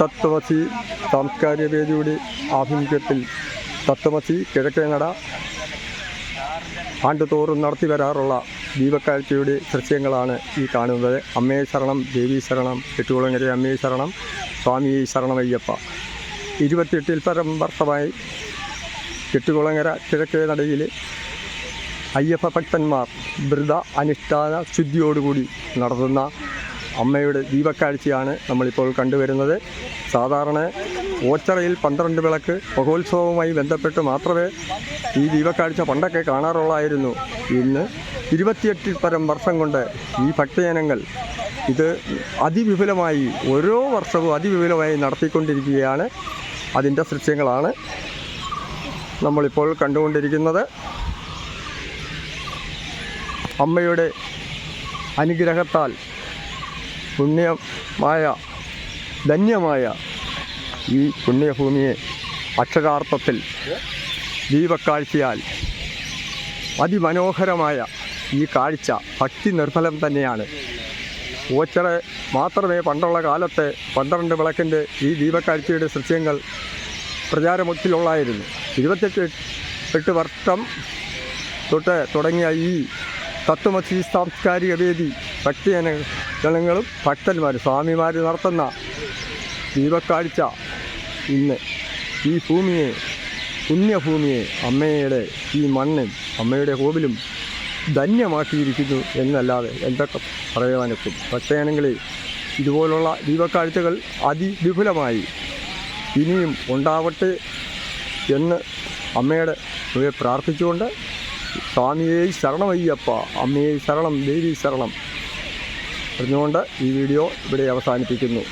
തത്വമസി സാംസ്കാരിക വേദിയുടെ ആഭിമുഖ്യത്തിൽ തത്വമസി കിഴക്കേങ്ങട ആണ്ടുതോറും നടത്തി വരാറുള്ള ദീപക്കാഴ്ചയുടെ ദൃശ്യങ്ങളാണ് ഈ കാണുന്നത്. അമ്മയെ ശരണം ദേവി ശരണം കെട്ടുകുളങ്ങര അമ്മയെ ശരണം സ്വാമി ശരണമയ്യപ്പ. ഇരുപത്തിയെട്ടിൽ പരം വർഷമായി കെട്ടുകുളങ്ങര കിഴക്കേ നടയിൽ അയ്യപ്പ ഭക്തന്മാർ വ്രത അനുഷ്ഠാന ശുദ്ധിയോടുകൂടി നടത്തുന്ന അമ്മയുടെ ദീപക്കാഴ്ചയാണ് നമ്മളിപ്പോൾ കണ്ടുവരുന്നത്. സാധാരണ ഓച്ചറയിൽ പന്ത്രണ്ട് വിളക്ക് മഹോത്സവവുമായി ബന്ധപ്പെട്ട് മാത്രമേ ഈ ദീപക്കാഴ്ച പണ്ടൊക്കെ കാണാറുള്ളായിരുന്നു. ഇന്ന് ഇരുപത്തിയെട്ടിൽ പരം വർഷം കൊണ്ട് ഈ ഭക്തജനങ്ങൾ ഇത് അതിവിപുലമായി ഓരോ വർഷവും അതിവിപുലമായി നടത്തിക്കൊണ്ടിരിക്കുകയാണ്. അതിന്റെ ദൃശ്യങ്ങളാണ് നമ്മളിപ്പോൾ കണ്ടുകൊണ്ടിരിക്കുന്നത്. അമ്മയുടെ അനുഗ്രഹത്താൽ പുണ്യമായ ധന്യമായ ഈ പുണ്യഭൂമിയെ അക്ഷരാർത്ഥത്തിൽ ദീപക്കാഴ്ചയാൽ അതിമനോഹരമായ ഈ കാഴ്ച ഭക്തി നിർഫലം തന്നെയാണ്. ഓച്ചറ മാത്രമേ പണ്ടുള്ള കാലത്തെ പന്ത്രണ്ട് വിളക്കിന്റെ ഈ ദീപക്കാഴ്ചയുടെ സൃശ്യങ്ങൾ പ്രചാരമൊത്തിലുള്ളായിരുന്നു ഇരുപത്തെട്ട് എട്ട് വർഷം തൊട്ട് തുടങ്ങിയ ഈ തത്വമസി സാംസ്കാരിക വേദി ഭക്തജന ജനങ്ങളും ഭക്തന്മാരും സ്വാമിമാർ നടത്തുന്ന ദീപക്കാഴ്ച ഇന്ന് ഈ ഭൂമിയെ പുണ്യഭൂമിയെ അമ്മയുടെ ഈ മണ്ണിൽ അമ്മയുടെ കോവിലും ധന്യമാക്കിയിരിക്കുന്നു എന്നല്ലാതെ എന്തൊക്കെ പറയുവാനൊക്കും ഭക്തജനങ്ങളെ ഇതുപോലുള്ള ദീപക്കാഴ്ചകൾ അതിവിപുലമായി ഇനിയും ഉണ്ടാവട്ടെ എന്ന് അമ്മയുടെ പ്രാർത്ഥിച്ചുകൊണ്ട് സ്വാമിയെ ശരണമയ്യപ്പ അമ്മയെ ശരണം ദേവി ശരണം പറഞ്ഞുകൊണ്ട് ഈ വീഡിയോ ഇവിടെ അവസാനിപ്പിക്കുന്നു.